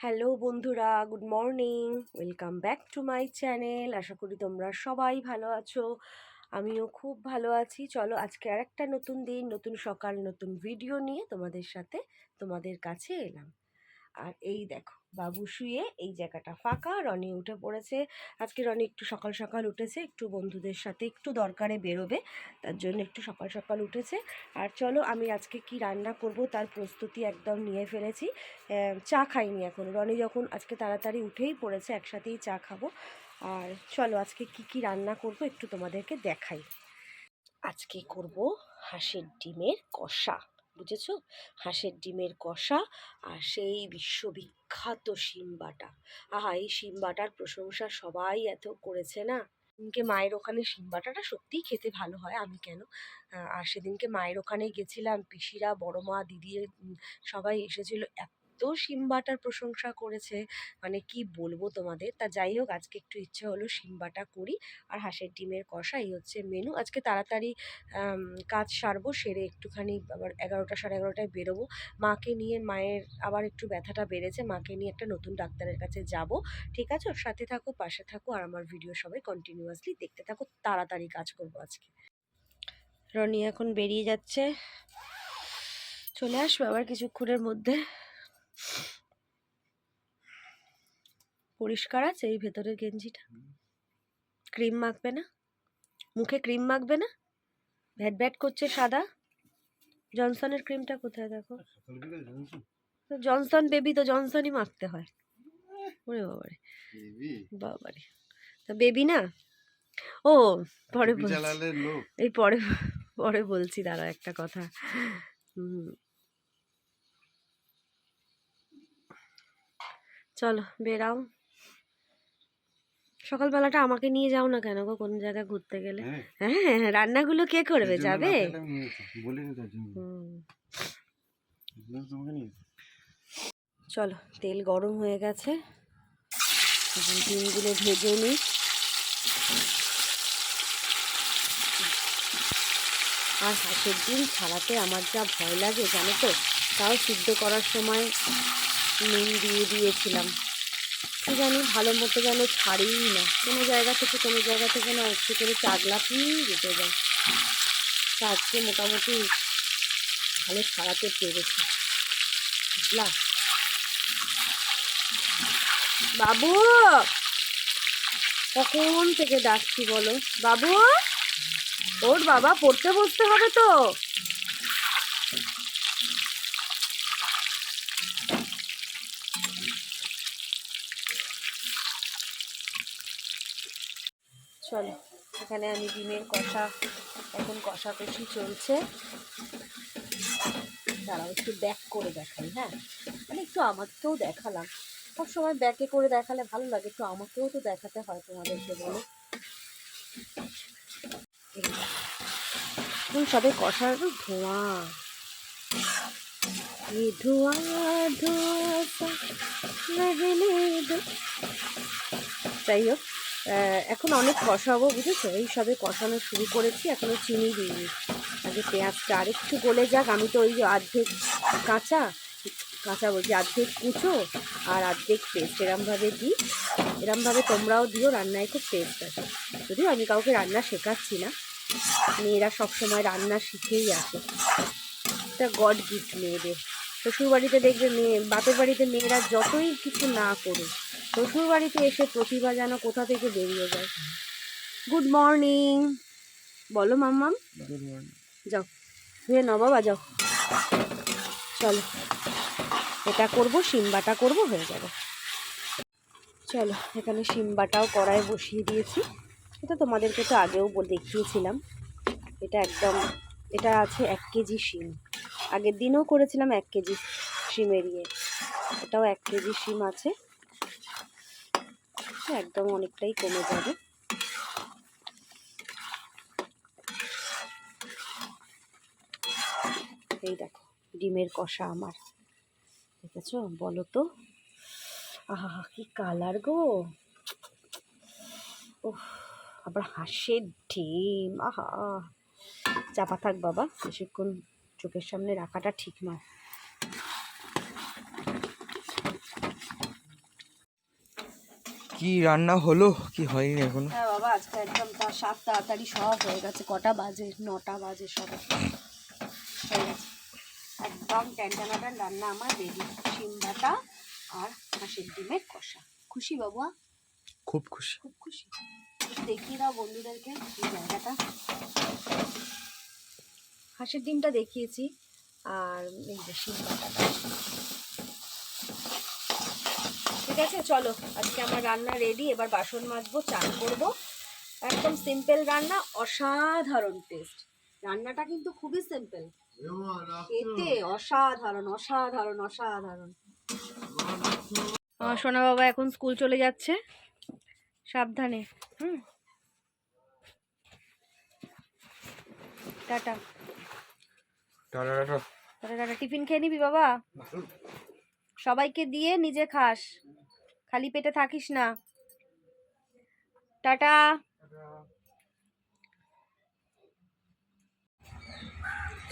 Hello বন্ধুরা, good morning. Welcome back to my channel. আশা করি তোমরা সবাই ভালো আছো। আমিও খুব ভালো আছি। চলো আজকে আর একটা নতুন দিন, নতুন সকাল, নতুন ভিডিও নিয়ে তোমাদের সাথে তোমাদের কাছে এলাম। আর এই দেখো বাবু শুয়ে এই জায়গাটা ফাঁকা। রনি উঠে পড়েছে। আজকে রনি একটু সকাল সকাল উঠেছে। একটু বন্ধুদের সাথে একটু দরকারে বেরোবে, তার জন্য একটু সকাল সকাল উঠেছে। আর চলো আমি আজকে কি রান্না করব তার প্রস্তুতি একদম নিয়ে ফেলেছি। চা খাইনি এখন। রনি যখন আজকে তাড়াতাড়ি উঠেই পড়েছে, একসাথেই চা খাব। আর চলো আজকে কি কি রান্না করব একটু তোমাদেরকে দেখাই। আজকে করব হাঁসের ডিমের কষা। বুঝেছ? হাঁসের ডিমের কষা আর সেই বিশ্ববিখ্যাত সিম্বাটা বাটা। আহা, এই সিম্বাটার বাটার প্রশংসা সবাই এত করেছে না? সেদিনকে মায়ের ওখানে শিম বাটাটা সত্যিই খেতে ভালো হয়, আমি কেন? আর সেদিনকে মায়ের ওখানে গেছিলাম, পিসিরা, বড় মা, দিদি সবাই এসেছিল, এত শিম বাটার প্রশংসা করেছে। মানে কি বলব তোমাদের? তা যাই হোক, আজকে একটু ইচ্ছে হলো শিম বাটা করি। আর হাঁসের ডিমের কষা, এই হচ্ছে মেনু আজকে তাড়াতাড়ি কাজ সারবো, সেরে একটুখানি আবার এগারোটা সাড়ে এগারোটায় বেরোবো। মাকে নিয়ে মায়ের আবার একটু ব্যথাটা বেড়েছে, মাকে নিয়ে একটা নতুন ডাক্তারের কাছে যাব। ঠিক আছে? ওর সাথে থাকো, পাশে থাকো, আর আমার ভিডিও সবাই কন্টিনিউয়াসলি দেখতে থাকো। তাড়াতাড়ি কাজ করব আজকে। রনি এখন বেরিয়ে যাচ্ছে। চলে আসবে আবার কিছুক্ষণের মধ্যে। পরিষ্কার আছে এই ভেতরের গেঞ্জিটা? ক্রিম মাখবে না? মুখে ক্রিম মাখবে না? ভ্যাট ভ্যাট করছে সাদা? জনসনের ক্রিমটা কোথায় দেখো? জনসন। বেবি তো জনসনই মাখতে হয়। ওরে বাবারে। বাবারে। তা বেবি না? ও পরে বলছি। এই পরে পরে বলছি দাঁড়া একটা কথা। হুম। চলো বেরাও। সকালবেলাটা আমাকে নিয়ে যাও না কেন গো কোন জায়গায় ঘুরতে গেলে? হ্যাঁ। হ্যাঁ রান্নাগুলো কে করবে যাবে। চলো তেল গরম হয়ে গেছে। এখন ডিমগুলো ভেজে নিই। আর হাঁসের ডিম ছাড়াতে আমার যা ভয় লাগে জানো তো তাও সিদ্ধ করার সময় নুন দিয়ে দিয়েছিলাম। কি জানি ভালো মতো যেন ছাড়েই না। কোনো জায়গা থেকে কোনো জায়গা থেকে না একটু করে চাগলা পিয়ে যেতে যায়। তা আজকে মোটামুটি ভালো ছাড়াতে পেরেছি। বুঝলা বাবু! কখন থেকে ডাকছি বলো? বাবু! ওর বাবা পড়তে বসতে হবে তো। চলো, এখানে আমি ডিমের কষা, এখন কষা কষি চলছে। তারা একটু ব্যাক করে দেখাই হ্যাঁ? মানে একটু আমাকেও দেখালাম। সব সময় ব্যাকে করে দেখালে ভালো লাগে, একটু আমাকেও তো দেখাতে হয় তোমাদেরকে বলো। এখন সবে কষার ধোঁয়া। ধোঁয়া ধোঁয়া। যাই হোক। এখন অনেক কষাবো, বুঝেছ? এই সবে কষানো শুরু করেছি এখনও চিনি দিইনি। আগে পেঁয়াজটা আরেকটু গলে যাক, আমি তো ওই অর্ধেক কাঁচা কাঁচা বলছি, অর্ধেক কুচো আর অর্ধেক পেস্ট। এরমভাবে দিই। এরমভাবে তোমরাও দিও, রান্নায় খুব টেস্ট আছে যদিও আমি কাউকে রান্না শেখাচ্ছি না, মেয়েরা সবসময় রান্না শিখেই আসে। এটা গড গিফট মেয়েদের। শ্বশুর বাড়িতে দেখবে মেয়ে, বাপের বাড়িতে মেয়েরা যতই কিছু না করুক শ্বশুর বাড়িতে এসে প্রতিভা যেন কোথা থেকে বেরিয়ে যায়। Good morning. বলো মাম্মাম। যাও। ধুয়ে নাও বাবা যাও। চলো। এটা করব শিমবাটা করব হয়ে যাবে। চলো এখানে শিমবাটাও কড়ায় বসিয়ে দিয়েছি। এটা তোমাদেরকে তো আগেও দেখিয়েছিলাম। এটা একদম এটা আছে এক কেজি শিম। আগের দিনও করেছিলাম এক কেজি শিমের ইয়ে এটাও এক কেজি শিম আছে। একদম অনেকটাই কমে যাবে। এই দেখো, ডিমের কষা আমার। দেখেছ? বলো তো। আহা, কি কালার গো। ও আবার হাঁসের ডিম। আহা। চাপা থাক বাবা বেশিক্ষণ চোখের সামনে রাখাটা ঠিক নয়। কি রান্না হলো? কি হয়নি এখনও? হ্যাঁ বাবা আজকে একদম তার সাত তাড়াতাড়ি সব হয়ে গেছে কটা বাজে? নটা বাজে সব। হয়ে গেছে। একদম ট্যান্টানাটার রান্না আমার রেডি। শিম বাটা আর হাঁসের ডিমের কষা। খুশি বাবুয়া? খুব খুশি। খুব খুশি। দেখিয়ে দাও বন্ধুদেরকে এই জায়গাটা। হাঁসের ডিমটা দেখিয়েছি। আর এই যে শিম বাটাটা। ঠিক আছে চলো আজকে আমার রান্না রেডি এবার বাসন মাজবো চান করব। একদম সিম্পল রান্না অসাধারণ টেস্ট রান্নাটা কিন্তু খুবই সিম্পল এতে অসাধারণ অসাধারণ অসাধারণ। আমার সোনা বাবা এখন স্কুল চলে যাচ্ছে। সাবধানে হুম। Tata. Tata tata. Tata tata. Tiffin খেয়ে নিবি বাবা? সবাইকে দিয়ে নিজে খাস। খালি পেটে থাকিস না। টাটা।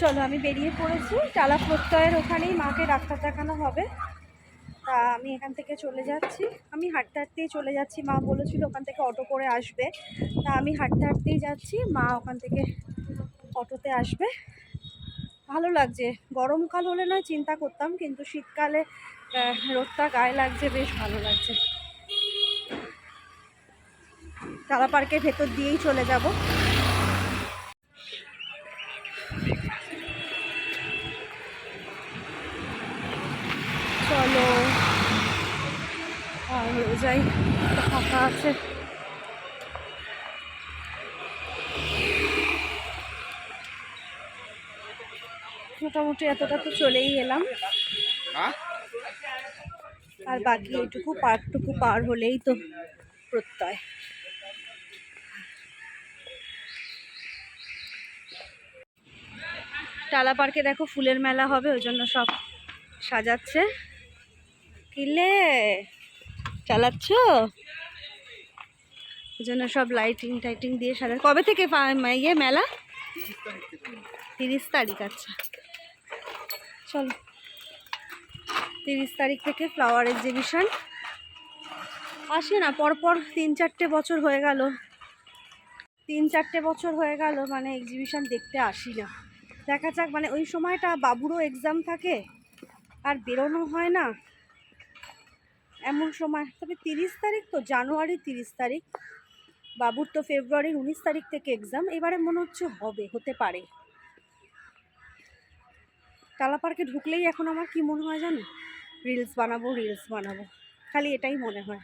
চলো, আমি বেরিয়ে পড়েছি। টালা প্রত্যয়ের ওখানেই মাকে ডাক্তার দেখানো হবে। তা আমি এখান থেকে চলে যাচ্ছি। আমি হাঁটতে হাঁটতেই চলে যাচ্ছি। মা বলেছিল ওখান থেকে অটো করে আসবে। তা আমি হাঁটতে হাঁটতেই যাচ্ছি। মা ওখান থেকে অটোতে আসবে। ভালো লাগছে। গরমকাল হলে নয়, চিন্তা করতাম। কিন্তু শীতকালে রোদটা গায়ে লাগছে, বেশ ভালো লাগছে। তারা পার্কের ভেতর দিয়েই চলে যাব। চলো, আর হয়ে যাই ফাঁকা আছে। মোটামুটি এতটা তো চলেই এলাম। আর বাকি এইটুকু পার্কটুকু পার হলেই তো প্রত্যয়। টালা পার্কে দেখো ফুলের মেলা হবে, ওই জন্য সব সাজাচ্ছে। কিলে, চালাচ্ছ? ওই জন্য সব লাইটিং টাইটিং দিয়ে সাজা কবে থেকে ইয়ে মেলা? তিরিশ তারিখ আচ্ছা। চলো। তিরিশ তারিখ থেকে ফ্লাওয়ার এক্সিবিশন আসে না, পরপর তিন চারটে বছর হয়ে গেল। তিন চারটে বছর হয়ে গেল মানে এক্সিবিশন দেখতে আসি না। দেখা যাক মানে ওই সময়টা বাবুরও এক্সাম থাকে, আর বেরোনো হয় না। এমন সময়, তবে তিরিশ তারিখ তো, জানুয়ারি তিরিশ তারিখ। বাবুর তো ফেব্রুয়ারির উনিশ তারিখ থেকে এক্সাম এবারে মনে হচ্ছে হবে, হতে পারে। টালা পার্কে ঢুকলেই এখন আমার কি মনে হয় জানো? রিলস বানাবো রিলস বানাবো। খালি এটাই মনে হয়।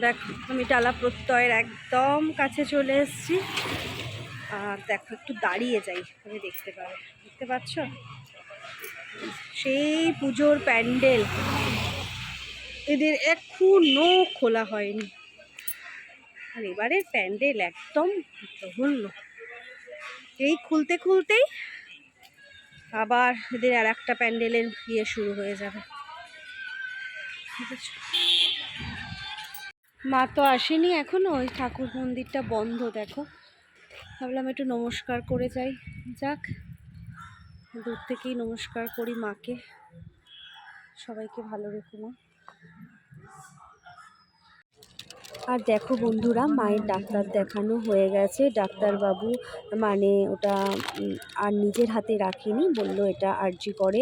দেখো, আমি টালা প্রত্যয়ের একদম কাছে চলে এসেছি। আর দেখো, একটু দাঁড়িয়ে যাই আমি দেখতে পাবে। দেখতে পাচ্ছ? সেই পুজোর প্যান্ডেল। এদের এখনও খোলা হয়নি। আর এবারের প্যান্ডেল একদম জঘন্য এই খুলতে খুলতেই আবার এদের আর একটা প্যান্ডেলের ইয়ে শুরু হয়ে যাবে। মা তো আসেনি এখনও, ওই ঠাকুর মন্দিরটা বন্ধ, দেখো। ভাবলাম একটু নমস্কার করে যাই। যাক, দূর থেকেই নমস্কার করি মাকে। সবাইকে ভালো রেখো মা। আর দেখো বন্ধুরা, মায়ের ডাক্তার দেখানো হয়ে গেছে। ডাক্তারবাবু মানে ওটা আর নিজের হাতে রাখেনি, বলল এটা আর্জি করে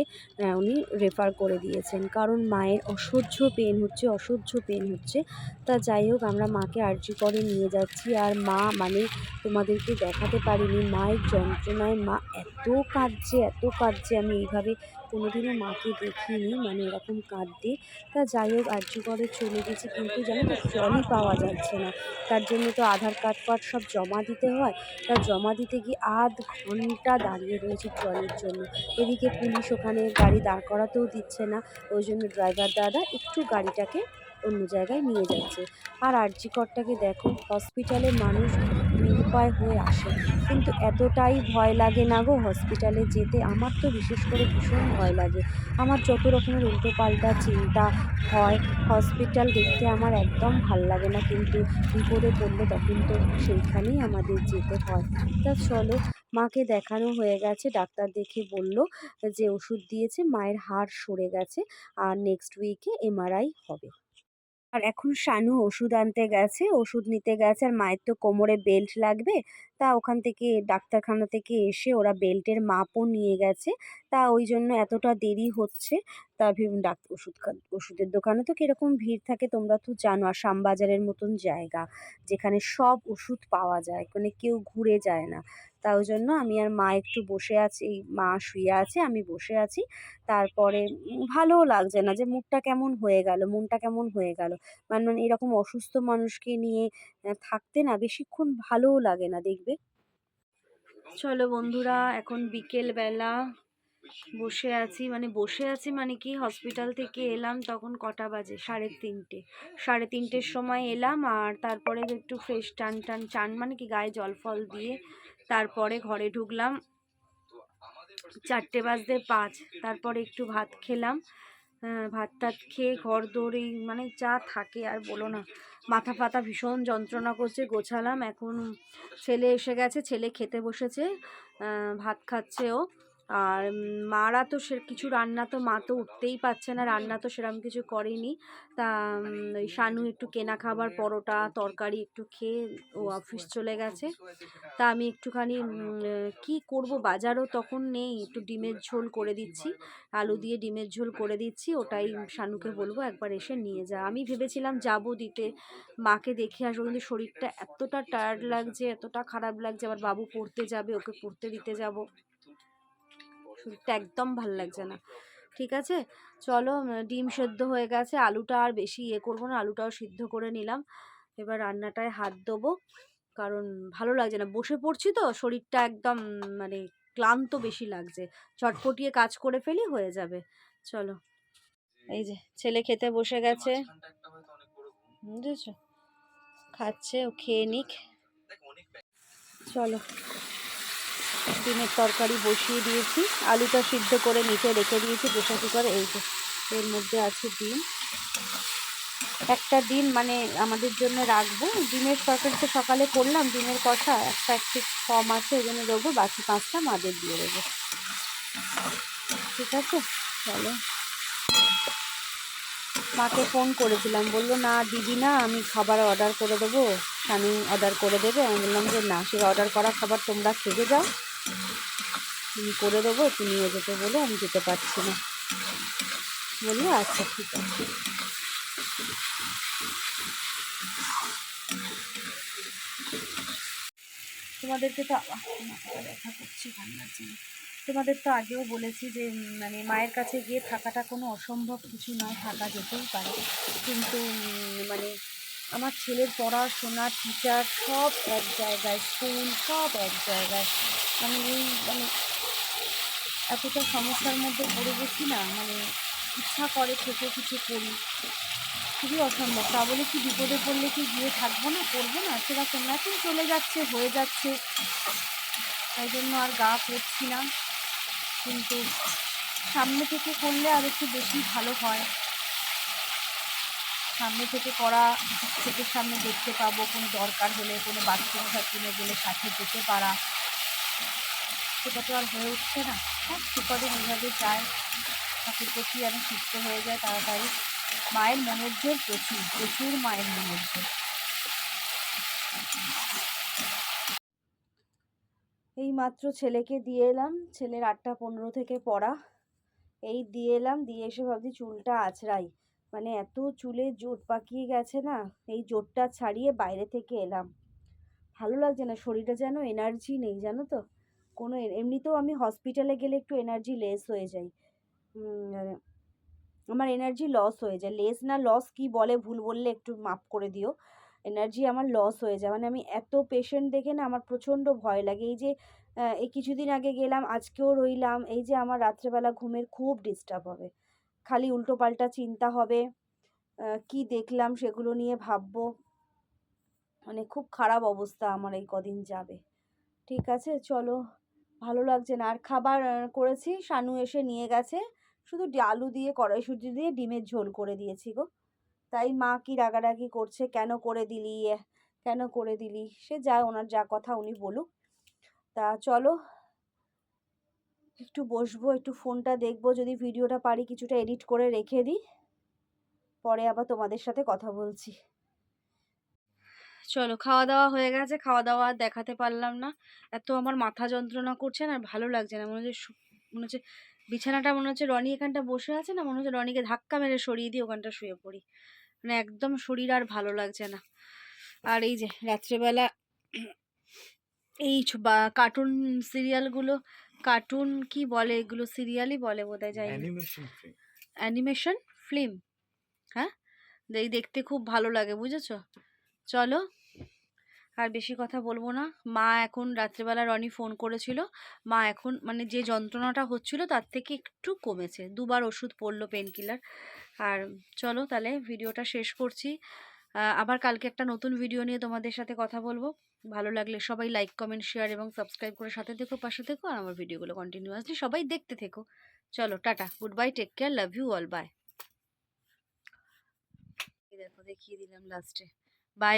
উনি রেফার করে দিয়েছেন। কারণ মায়ের অসহ্য পেন হচ্ছে, অসহ্য পেন হচ্ছে। তা যাই হোক, আমরা মাকে আর্জি করে নিয়ে যাচ্ছি। আর মা মানে তোমাদেরকে দেখাতে পারিনি, মায়ের যন্ত্রণায় মা এত কাঁদছে এত কাঁদছে। আমি এইভাবে কোনোদিনও মাকে দেখিনি মানে এরকম কাঁদতে। তা যাই হোক, আর্জি করে চলে গেছে কিন্তু যেন তো জলই পাওয়া যাচ্ছে না। তার জন্য তো আধার কার্ড ফার্ড সব জমা দিতে হয়। তা জমা দিতে গিয়ে আধ ঘণ্টা দাঁড়িয়ে রয়েছে জলের জন্য। এদিকে পুলিশ ওখানে গাড়ি দাঁড় করাতেও দিচ্ছে না। ওই জন্য ড্রাইভার দাদা একটু গাড়িটাকে অন্য জায়গায় নিয়ে যাচ্ছে। আর আরজি করটাকে দেখো হসপিটালে মানুষ নিরুপায় হয়ে আসে। কিন্তু এতটাই ভয় লাগে না গো হসপিটালে যেতে। আমার তো বিশেষ করে ভীষণ ভয় লাগে। আমার যত রকমের উল্টোপাল্টা চিন্তা হয় হসপিটাল দেখতে আমার একদম ভালো লাগে না। কিন্তু বিপদে পড়লে তখন তো সেইখানেই আমাদের যেতে হয়। তা চলো, মাকে দেখানো হয়ে গেছে। ডাক্তার দেখে বলল যে ওষুধ দিয়েছে, মায়ের হাড় সরে গেছে। আর নেক্সট উইকে এমআরআই হবে। আর এখন শানু ওষুধ আনতে গেছে, ওষুধ নিতে গেছে, আর মায়ের তো কোমরে বেল্ট লাগবে। তা ওখান থেকে ডাক্তারখানা থেকে এসে ওরা বেল্টের মাপও নিয়ে গেছে। তা ওই জন্য এতটা দেরি হচ্ছে। তা ডাক্তার ওষুধ ওষুধের দোকানে তো কীরকম ভিড় থাকে তোমরা তো জানো। আর শ্যামবাজারের মতন জায়গা যেখানে সব ওষুধ পাওয়া যায় মানে কেউ ঘুরে যায় না। তা ওই জন্য আমি আর মা একটু বসে আছি, মা শুয়ে আছে, আমি বসে আছি। তারপরে ভালোও লাগছে না যে মুখটা কেমন হয়ে গেল, মনটা কেমন হয়ে গেল। মানে মানে এরকম অসুস্থ মানুষকে নিয়ে থাকতে না বেশিক্ষণ ভালোও লাগে না, দেখবে? চলো বন্ধুরা, এখন বিকেল বেলা বসে আছি মানে বসে আছি মানে কি হসপিটাল থেকে এলাম তখন কটা বাজে? সাড়ে তিনটে। সাড়ে তিনটের সময় এলাম আর তারপরে একটু ফ্রেশ টান টান চান মানে কি গায়ে জল ফল দিয়ে তারপরে ঘরে ঢুকলাম। চারটে বাজতে পাঁচ, তারপরে একটু ভাত খেলাম। ভাত টাত খেয়ে ঘর দৌড়েই মানে যা থাকে আর বলো না। মাথা ফাতা ভীষণ যন্ত্রণা করছে, গোছালাম। এখন ছেলে এসে গেছে, ছেলে খেতে বসেছে। ভাত খাচ্ছে ও। আর মারা তো সে, কিছু রান্না তো মা তো উঠতেই পারছে না, রান্না তো সেরকম কিছু করেনি। তা ওই শানু একটু কেনা খাবার, পরোটা, তরকারি একটু খেয়ে ও অফিস চলে গেছে। তা আমি একটুখানি কি করব? বাজারও তখন নেই, একটু ডিমের ঝোল করে দিচ্ছি। আলু দিয়ে ডিমের ঝোল করে দিচ্ছি, ওটাই শানুকে বলব একবার এসে নিয়ে যা। আমি ভেবেছিলাম যাব দিতে, মাকে দেখে আসব, কিন্তু শরীরটা এতটা টায়ার্ড লাগছে, এতটা খারাপ লাগছে, আবার বাবু পড়তে যাবে, ওকে পড়তে দিতে যাব। শরীরটা একদম ভালো লাগছে না। ঠিক আছে? চলো ডিম সেদ্ধ হয়ে গেছে। আলুটা আর বেশি ইয়ে করব না, আলুটাও সিদ্ধ করে নিলাম। এবার রান্নাটায় হাত দেবো কারণ ভালো লাগছে না। বসে পড়ছি তো, শরীরটা একদম মানে ক্লান্ত বেশি লাগছে। চটপটিয়ে কাজ করে ফেলি হয়ে যাবে। চলো। এই যে, ছেলে খেতে বসে গেছে। বুঝেছ? খাচ্ছে, ও খেয়ে নিক। চলো। ডিমের তরকারি বসিয়ে দিয়েছি। আলুটা সিদ্ধ করে নিচে রেখে দিয়েছি প্রেশার কুকারে এই যে এর মধ্যে আছে ডিম। একটা ডিম মানে আমাদের জন্য রাখব। ডিমের তরকারি তো সকালে করলাম, ডিমের কষা একটা একটু কম আছে ওই জন্য দেবো বাকি পাঁচটা মাদের দিয়ে দেবো। ঠিক আছে? চলো। মাকে ফোন করেছিলাম, বলল, না, দিদি না, আমি খাবার অর্ডার করে দেবো। স্বামী অর্ডার করে দেবে। আমি বললাম যে, না, সে অর্ডার করা খাবার তোমরা খেতে যাও। তুমি করে দেবো, একটু নিয়ে যেতে বলে আমি যেতে পারছি না। বলল আচ্ছা ঠিক আছে। তোমাদেরকে তো দেখা মাথাটা ব্যথা জন্য। তোমাদের তো আগেও বলেছি যে মানে মায়ের কাছে গিয়ে থাকাটা কোনো অসম্ভব কিছু নয়, থাকা যেতেই পারে। কিন্তু মানে আমার ছেলের পড়াশোনা টিচার সব এক জায়গায় স্কুল সব এক জায়গায়। মানে এই মানে এতটা সমস্যার মধ্যে পড়ে গেছি না মানে ইচ্ছা করে থেকে কিছু করি। খুবই অসম্ভব। তা বলে কি বিপদে পড়লে কি গিয়ে থাকব না করব না? সেরকম না, এখন চলে যাচ্ছে, হয়ে যাচ্ছে। তাই জন্য আর গা করছি না। কিন্তু সামনে থেকে করলে আর একটু বেশি ভালো হয়। সামনে থেকে করা, চোখের সামনে দেখতে পাবো, কোনো দরকার হলে, কোনো বাথরুম ফাথরুমে গেলে সাথে যেতে পারা। সেটা তো আর হয়ে উঠছে না। হ্যাঁ সুপারিন এইভাবে যায়। ঠাকুর প্রতি যেন সুস্থ হয়ে যায় তাড়াতাড়ি। মায়ের মনের জোর প্রচুর প্রচুর মায়ের মনের জোর। এই মাত্র ছেলেকে দিয়ে এলাম, ছেলের আটটা পনেরো থেকে পড়া। এই দিয়ে এলাম, দিয়ে এসে ভাবছি চুলটা আছড়াই মানে এত চুলে জোট পাকিয়ে গেছে না, এই জোটটা ছাড়িয়ে বাইরে থেকে এলাম। ভালো লাগছে না শরীরে যেন এনার্জি নেই, জানো তো? কোনো এমনিতেও আমি হসপিটালে গেলে একটু এনার্জি লেস হয়ে যাই। আমার এনার্জি লস হয়ে যায়। লেস না লস কি বলে ভুল বললে একটু মাপ করে দিও। এনার্জি আমার লস হয়ে যায়। মানে আমি এত পেশেন্ট দেখে না আমার প্রচণ্ড ভয় লাগে। এই যে এই কিছুদিন আগে গেলাম, আজকেও রইলাম। এই যে আমার রাত্রেবেলা ঘুমের খুব ডিস্টার্ব হবে। খালি উল্টোপাল্টা চিন্তা হবে। কি দেখলাম সেগুলো নিয়ে ভাববো। মানে খুব খারাপ অবস্থা আমার এই কদিন যাবে। ঠিক আছে? চলো ভালো লাগছে না। আর খাবার করেছি। শানু এসে নিয়ে গেছে। শুধু আলু দিয়ে, কড়াইশুঁটি দিয়ে ডিমের ঝোল করে দিয়েছি গো। তাই মা কি রাগারাগি করছে? কেন করে দিলি? কেন করে দিলি? সে যা, ওনার যা কথা উনি বলুক। তা চলো, একটু বসবো, একটু ফোনটা দেখব। যদি ভিডিওটা পারি, কিছুটা এডিট করে রেখে দিই। পরে আবার তোমাদের সাথে কথা বলছি। চলো খাওয়া দাওয়া হয়ে গেছে খাওয়া দাওয়া আর দেখাতে পারলাম না। এত আমার মাথা যন্ত্রণা করছে না আর ভালো লাগছে না। মনে হচ্ছে মনে হচ্ছে বিছানাটা মনে হচ্ছে রনি এখানটা বসে আছে না মনে হচ্ছে রনিকে ধাক্কা মেরে সরিয়ে দিয়ে ওখানটা শুয়ে পড়ি। মানে একদম শরীর আর ভালো লাগছে না। আর এই যে রাত্রেবেলা এই বা কার্টুন সিরিয়ালগুলো কার্টুন কি বলে এগুলো? সিরিয়ালই বলে বোধহয় যাই অ্যানিমেশন ফিল্ম হ্যাঁ? এই দেখতে খুব ভালো লাগে বুঝেছ? চলো, আর বেশি কথা বলব না। মা এখন রাত্রেবেলা রনি ফোন করেছিল। মা এখন মানে যে যন্ত্রণাটা হচ্ছিল তার থেকে একটু কমেছে। দুবার ওষুধ পড়ল পেন কিলার আর চলো তাহলে ভিডিওটা শেষ করছি। আবার কালকে একটা নতুন ভিডিও নিয়ে তোমাদের সাথে কথা বলব। ভালো লাগলে সবাই লাইক কমেন্ট শেয়ার এবং সাবস্ক্রাইব করে সাথে থেকো, পাশে থেকো আর আমার ভিডিওগুলো কন্টিনিউয়াসলি সবাই দেখতে থেকো। চলো, tata good bye take care love you all bye দেখো, দেখিয়ে দিলাম লাস্টে বাই